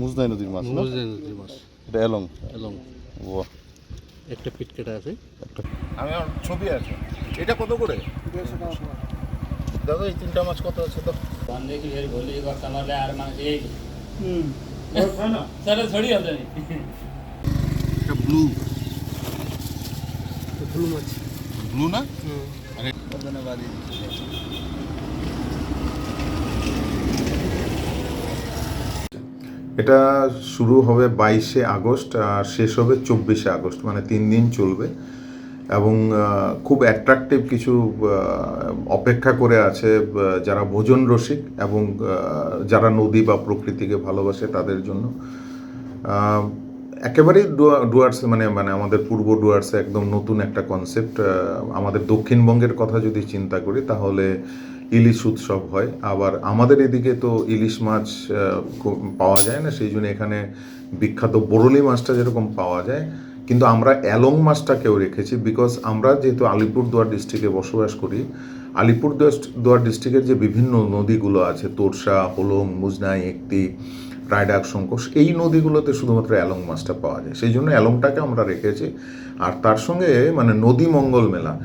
মুজদাই নদীর মাছ মুজদাই নদীর মাছ। এটা এলং। এলং। ও একটা পিট কাটা আছে আমি ছবি আছে। এটা কত করে? দাদা এই তিনটা মাছ কত আছে তো? বান্ধে কি এর ভুলি বা কানালে আর মানে এই হুম সারা ছড়ি হবে এটা ব্লু। ব্লু মাছ। ব্লু না? হুম। আরে। ধন্যবাদ এটা শুরু হবে বাইশে আগস্ট আর শেষ হবে চব্বিশে আগস্ট মানে তিন দিন চলবে। এবং খুব অ্যাট্রাকটিভ কিছু অপেক্ষা করে আছে যারা ভোজন রসিক এবং যারা নদী বা প্রকৃতিকে ভালোবাসে তাদের জন্য। একেবারেই ডুয়া- ডুয়ার্স মানে মানে আমাদের পূর্ব ডুয়ার্সে একদম নতুন একটা কনসেপ্ট আমাদের দক্ষিণবঙ্গের কথা যদি চিন্তা করি, তাহলে ইলিশ উৎসব হয়। আবার আমাদের এদিকে তো ইলিশ মাছ পাওয়া যায় না, সেই জন্য এখানে বিখ্যাত বরলি মাছটা যেরকম পাওয়া যায় কিন্তু আমরা অ্যালং মাছটাকেও রেখেছি বিকজ আমরা যেহেতু আলিপুরদুয়ার ডিস্ট্রিক্টে বসবাস করি, আলিপুরদুয়ার ডিস্ট্রিক্টের যে বিভিন্ন নদীগুলো আছে, তোরসা হোলং মুজনাই, একটি, রায়ডাক সংকোষ এই নদীগুলোতে শুধুমাত্র অ্যালং মাছটা পাওয়া যায়। সেই জন্য অ্যালংটাকে আমরা রেখেছি। আর তার সঙ্গে মানে নদী মঙ্গল মেলা